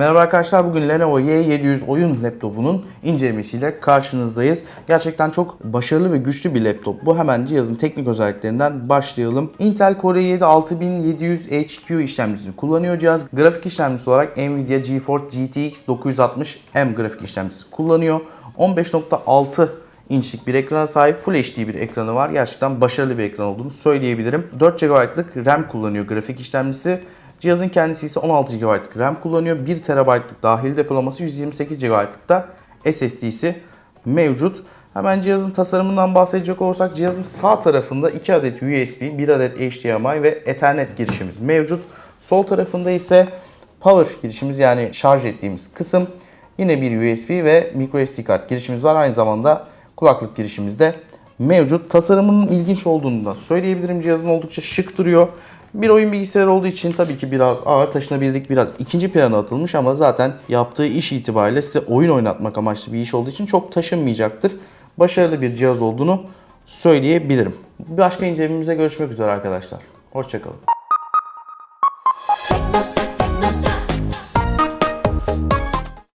Merhaba arkadaşlar bugün Lenovo Y700 oyun laptopunun incelemesiyle karşınızdayız. Gerçekten çok başarılı ve güçlü bir laptop. Bu hemen cihazın teknik özelliklerinden başlayalım. Intel Core i7 6700 HQ işlemcisini kullanıyor cihaz. Grafik işlemcisi olarak Nvidia GeForce GTX 960M grafik işlemcisi kullanıyor. 15.6 inçlik bir ekrana sahip Full HD bir ekranı var. Gerçekten başarılı bir ekran olduğunu söyleyebilirim. 4 GB'lık RAM kullanıyor grafik işlemcisi. Cihazın kendisi ise 16 GB'lık RAM kullanıyor. 1 TB'lık dahili depolaması 128 GB'lık da SSD'si mevcut. Hemen cihazın tasarımından bahsedecek olursak cihazın sağ tarafında 2 adet USB, 1 adet HDMI ve Ethernet girişimiz mevcut. Sol tarafında ise power girişimiz yani şarj ettiğimiz kısım. Yine bir USB ve microSD kart girişimiz var. Aynı zamanda kulaklık girişimiz de mevcut. Tasarımının ilginç olduğunu da söyleyebilirim. Cihazın oldukça şık duruyor. Bir oyun bilgisayarı olduğu için tabii ki biraz ağır taşınabilirlik biraz ikinci plana atılmış ama zaten yaptığı iş itibariyle size oyun oynatmak amaçlı bir iş olduğu için çok taşınmayacaktır. Başarılı bir cihaz olduğunu söyleyebilirim. Başka incelememize görüşmek üzere arkadaşlar. Hoşçakalın. Technosa, Technosa.